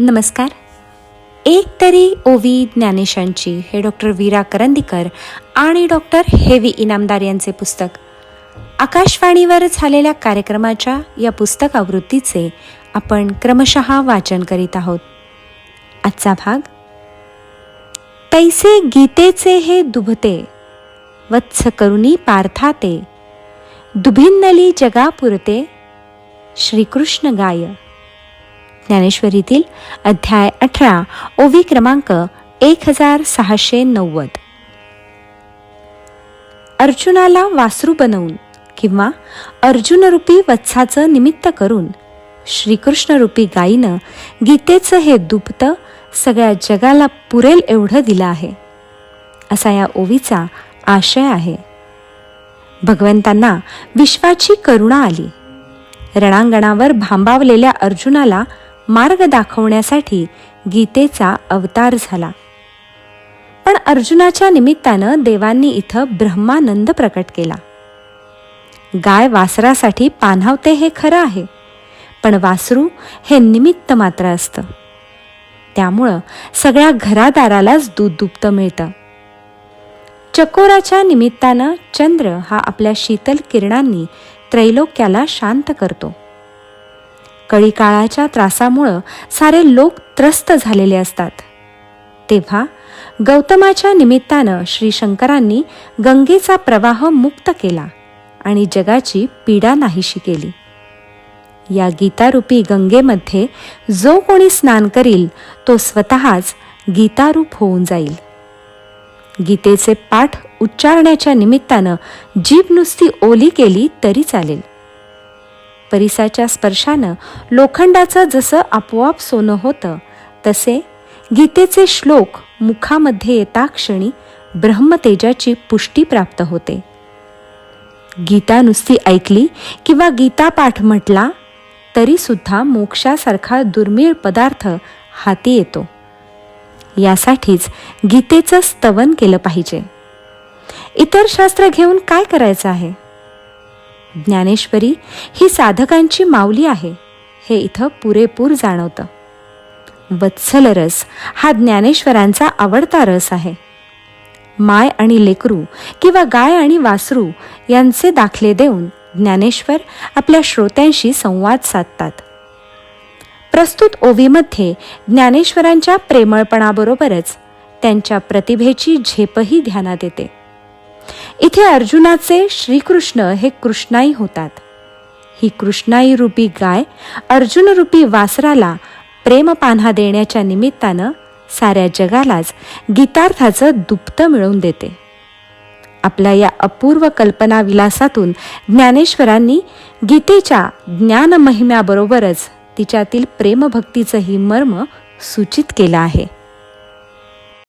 नमस्कार. एक तरी ओवी ज्ञानेशांची हे डॉक्टर वीरा करंदीकर आणि डॉक्टर हेवी इनामदार यांचे पुस्तक. आकाशवाणीवर झालेल्या कार्यक्रमाच्या या पुस्तक आवृत्तीचे आपण क्रमशः वाचन करीत आहोत. आजचा भाग तैसे गीतेचे हे दुभते वत्स करुणी पार्थाते दुभिन्नली जगापुरते श्रीकृष्ण गाय। ज्ञानेश्वरीतील अध्याय अठरा ओवी क्रमांक एक हजार सहाशे नव्वद. अर्जुनाला वासरू बनवून किंवा अर्जुनरूपी वत्साचं निमित्त करून श्रीकृष्णरूपी गायीनं गीतेचं हे दुपतं सगळ्या जगाला पुरेल एवढं दिलं आहे. असा या ओवीचा आशय आहे. भगवंतांना विश्वाची करुणा आली. रणांगणावर भांबावलेल्या अर्जुनाला मार्ग दाखवण्यासाठी गीतेचा अवतार झाला. पण अर्जुनाच्या निमित्तानं देवांनी इथं ब्रह्मानंद प्रकट केला. गाय वासरासाठी पान्हावते हे खरं आहे पण वासरू हे निमित्त मात्र असतं. त्यामुळं सगळ्या घरादारालाच दूध दुभतं मिळतं. चकोराच्या निमित्तानं चंद्र हा आपल्या शीतल किरणांनी त्रैलोक्याला शांत करतो. कळीकाळाच्या त्रासामुळं सारे लोक त्रस्त झालेले असतात. तेव्हा गौतमाच्या निमित्तानं श्री शंकरांनी गंगेचा प्रवाह मुक्त केला आणि जगाची पीडा नाहीशी केली. या गीतारूपी गंगेमध्ये जो कोणी स्नान करील तो स्वतःच गीतारूप होऊन जाईल. गीतेचे पाठ उच्चारण्याच्या निमित्तानं जीभ नुसती ओली केली तरी चालेल. परिसाच्या स्पर्शानं लोखंडाचं जसं आपोआप सोनं होतं तसे गीतेचे श्लोक मुखामध्ये येता क्षणी ब्रह्मतेजाची पुष्टी प्राप्त होते. गीता नुसती ऐकली किंवा गीता पाठ म्हटला तरी सुद्धा मोक्षासारखा दुर्मिळ पदार्थ हाती येतो. यासाठीच गीतेचं स्तवन केलं पाहिजे. इतर शास्त्र घेऊन काय करायचं आहे? ज्ञानेश्वरी ही साधकांची माऊली आहे हे इथं पुरेपूर जाणवतं. वत्सल रस हा ज्ञानेश्वरांचा आवडता रस आहे. माय आणि लेकरू किंवा गाय आणि वासरू यांचे दाखले देऊन ज्ञानेश्वर आपल्या श्रोत्यांशी संवाद साधतात. प्रस्तुत ओवीमध्ये ज्ञानेश्वरांच्या प्रेमळपणाबरोबरच त्यांच्या प्रतिभेची झेपही ध्यानात येते. इथे अर्जुनाचे श्रीकृष्ण हे कृष्णाई होतात. ही कृष्णाई रूपी गाय अर्जुन रूपी वासराला प्रेमपान्हा देण्याच्या निमित्तानं साऱ्या जगालाच गीतार्थाचं दुप्त मिळवून देते. आपल्या या अपूर्व कल्पना विलासातून ज्ञानेश्वरांनी गीतेच्या ज्ञानमहिम्याबरोबरच तिच्यातील प्रेमभक्तीचंही मर्म सूचित केलं आहे.